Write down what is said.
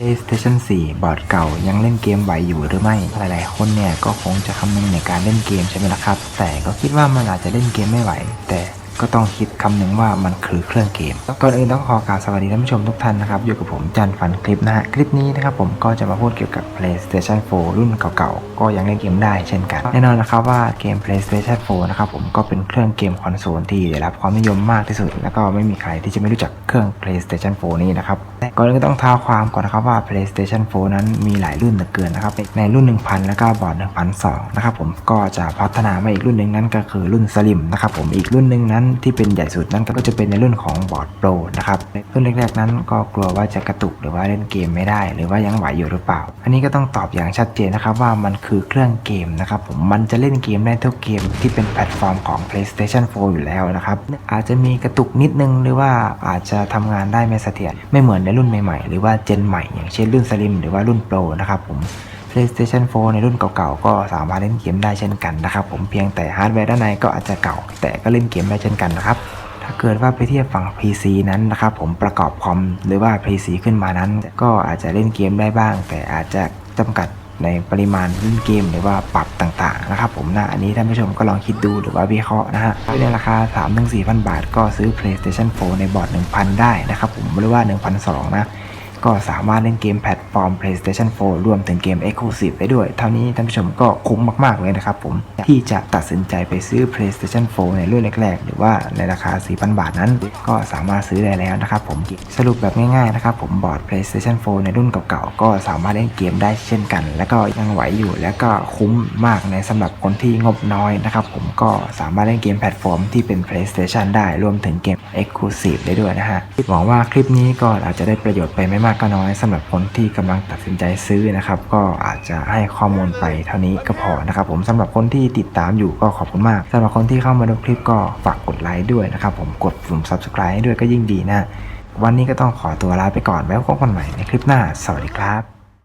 PlayStation 4 บอร์ดเก่ายังเล่นเกมไหวอยู่หรือไม่ หลายๆ คนเนี่ยก็คงจะคำนึงในการเล่นเกมใช่ไหมล่ะครับ แต่ก็คิดว่ามันอาจจะเล่นเกมไม่ไหว แต่ ก็ต้องคิดคำหนึ่งว่ามันคือเครื่องเกมก่อนอื่นต้องขอกราบสวัสดีท่านผู้ชมทุกท่านนะครับอยู่กับผมจันฟันคลิปนะฮะคลิปนี้นะครับผมก็จะมาพูดเกี่ยวกับ PlayStation 4 รุ่นเก่าๆ ก็ยังเล่นเกมได้เช่นกัน แน่นอนนะครับว่าเกม PlayStation 4 นะครับผมก็เป็นเครื่องเกมคอนโซลที่ได้รับความนิยมมากที่สุด แล้วก็ไม่มีใครที่จะไม่รู้จักเครื่อง PlayStation 4 นี้นะครับก่อนอื่นก็ต้องท้าความก่อนนะครับว่า PlayStation 4 นั้นมีหลายรุ่นเหลือเกินนะครับในรุ่น 1000 แล้วก็บอร์ด1002นะครับผมก็จะพัฒนามาอีกรุ่นหนึ่งนั้นก็คือรุ่นสลิมนะครับผมอีกรุ่นหนึ่งนั้นที่เป็นใหญ่สุดนั้นก็จะเป็นในรุ่นของบอร์ดโปรนะครับรุ่นแรกๆนั้นก็กลัวว่าจะกระตุกหรือว่าเล่นเกมไม่ได้ หรือว่ายังไหวอยู่หรือเปล่า อันนี้ก็ต้องตอบอย่างชัดเจนนะครับว่ามันคือเครื่องเกมนะครับผมมันจะเล่นเกมได้ทุกเกมที่เป็นแพลตฟอร์มของ PlayStation 4 อยู่แล้วนะครับอาจจะมีกระตุกนิดนึงหรือว่าอาจจะทำงานได้ไม่เสถียรไม่เหมือนในรุ่นใหม่ๆ หรือว่าเจนใหม่ อย่างเช่นรุ่นสลิมหรือว่ารุ่นโปรนะครับผม PlayStation 4 ในรุ่นเก่าๆ ก็สามารถเล่นเกมได้เช่นกันนะครับผมเพียงแต่ฮาร์ดแวร์ด้านในก็อาจจะเก่า แต่ก็เล่นเกมได้เช่นกันนะครับ ถ้าเกิดว่าไปเทียบฝั่ง PC นั้นนะครับผมประกอบคอมหรือว่า PC ขึ้นมานั้น ก็อาจจะเล่นเกมได้บ้าง แต่อาจจะจำกัดในปริมาณเล่นเกมหรือว่าปรับต่างๆนะครับผมนะอันนี้ท่านผู้ชมก็ลองคิดดูหรือว่าวิเคราะห์นะฮะในราคา 3-4,000 บาท ก็ซื้อ PlayStation 4 ในบอร์ด 1,000 ได้นะครับผมหรือว่า 1,200 นะ ก็สามารถเล่นเกมแพลตฟอร์ม PlayStation 4 รวมถึงเกม Exclusive ได้ด้วย เท่านี้ท่านผู้ชมก็คุ้มมาก ๆ เลยนะครับผมที่จะตัดสินใจไปซื้อ PlayStation 4 ในรุ่นแรก ๆ หรือว่าในราคา 4,000 บาทนั้น ก็สามารถซื้อได้แล้วนะครับผมสรุปแบบง่ายๆนะครับผมบอร์ด PlayStation 4 ในรุ่นเก่าๆ ก็สามารถเล่นเกมได้เช่นกัน แล้วก็ยังไหวอยู่แล้วก็คุ้มมากในสำหรับคนที่งบน้อยนะครับผมก็สามารถเล่นเกมแพลตฟอร์มที่เป็น PlayStation ได้รวมถึงเกม Exclusive ได้ด้วยนะฮะหวังว่าคลิปนี้ก็อาจจะได้ประโยชน์ไปไม่มากก็น้อยสำหรับคนที่กำลังตัดสินใจซื้อนะครับ ก็อาจจะให้ข้อมูลไปเท่านี้ก็พอนะครับ ผมสำหรับคนที่ติดตามอยู่ก็ขอบคุณมากสำหรับคนที่เข้ามาดูคลิปก็ฝากกดไลค์ด้วยนะครับ ผมกดปุ่ม subscribe ให้ด้วยก็ยิ่งดีนะ วันนี้ก็ต้องขอตัวลาไปก่อนไว้พบกันใหม่ในคลิปหน้า สวัสดีครับ